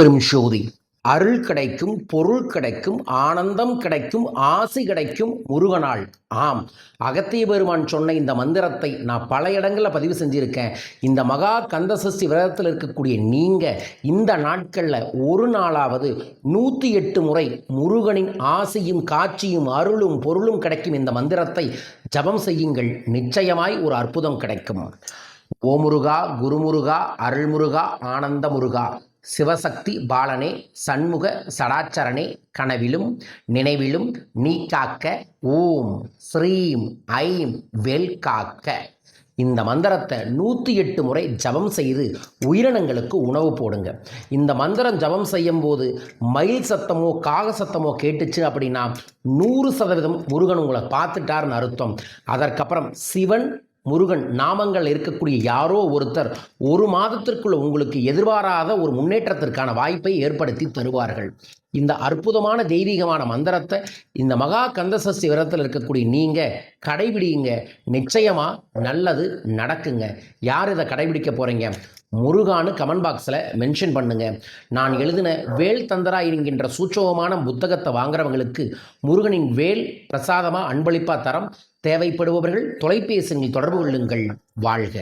பெரும் ஜோதி அருள் கிடைக்கும் பொருள் கிடைக்கும் ஆனந்தம் கிடைக்கும் ஆசி கிடைக்கும் முருகனாள் ஆம் அகத்திய பெருமான் சொன்ன இந்த மந்திரத்தை நான் பல இடங்களில் பதிவு செஞ்சுருக்கேன். இந்த மகா கந்தசஷ்டி விரதத்தில் இருக்கக்கூடிய நீங்கள் இந்த நாட்களில் ஒரு நாளாவது நூற்றி எட்டு முறை முருகனின் ஆசையும் காட்சியும் அருளும் பொருளும் கிடைக்கும் இந்த மந்திரத்தை ஜபம் செய்யுங்கள். நிச்சயமாய் ஒரு அற்புதம் கிடைக்கும். ஓமுருகா குருமுருகா அருள்முருகா ஆனந்த முருகா. சிவசக்தி பாலனே சண்முக சடாச்சரணே கனவிலும் நினைவிலும் நீ காக்க ஓம் ஸ்ரீம் ஐம் வெல் காக்க. இந்த மந்திரத்தை நூற்றி எட்டு முறை ஜபம் செய்து உயிரினங்களுக்கு உணவு போடுங்க. இந்த மந்திரம் ஜபம் செய்யும் போது மயில் சத்தமோ காக சத்தமோ கேட்டுச்சு அப்படின்னா நூறு சதவீதம் முருகன் உங்களை பார்த்துட்டாருன்னு அர்த்தம். அதற்கப்புறம் சிவன் முருகன் நாமங்கள் இருக்கக்கூடிய யாரோ ஒருத்தர் ஒரு மாதத்திற்குள்ள உங்களுக்கு எதிர்பாராத ஒரு முன்னேற்றத்திற்கான வாய்ப்பை ஏற்படுத்தி தருவார்கள். இந்த அற்புதமான தெய்வீகமான மந்திரத்தை இந்த மகா கந்தசஷ்டி விரதத்தில் இருக்கக்கூடிய நீங்கள் கடைபிடிங்க. நிச்சயமாக நல்லது நடக்குங்க. யார் இதை கடைபிடிக்க போகிறீங்க முருகான்னு கமெண்ட் பாக்ஸில் மென்ஷன் பண்ணுங்க. நான் எழுதின வேல் தந்தரா என்கின்ற சூட்சவமான புத்தகத்தை வாங்குறவங்களுக்கு முருகனின் வேல் பிரசாதமாக அன்பளிப்பாக தரம். தேவைப்படுபவர்கள் தொலைபேசியில் தொடர்பு கொள்ளுங்கள். வாழ்க.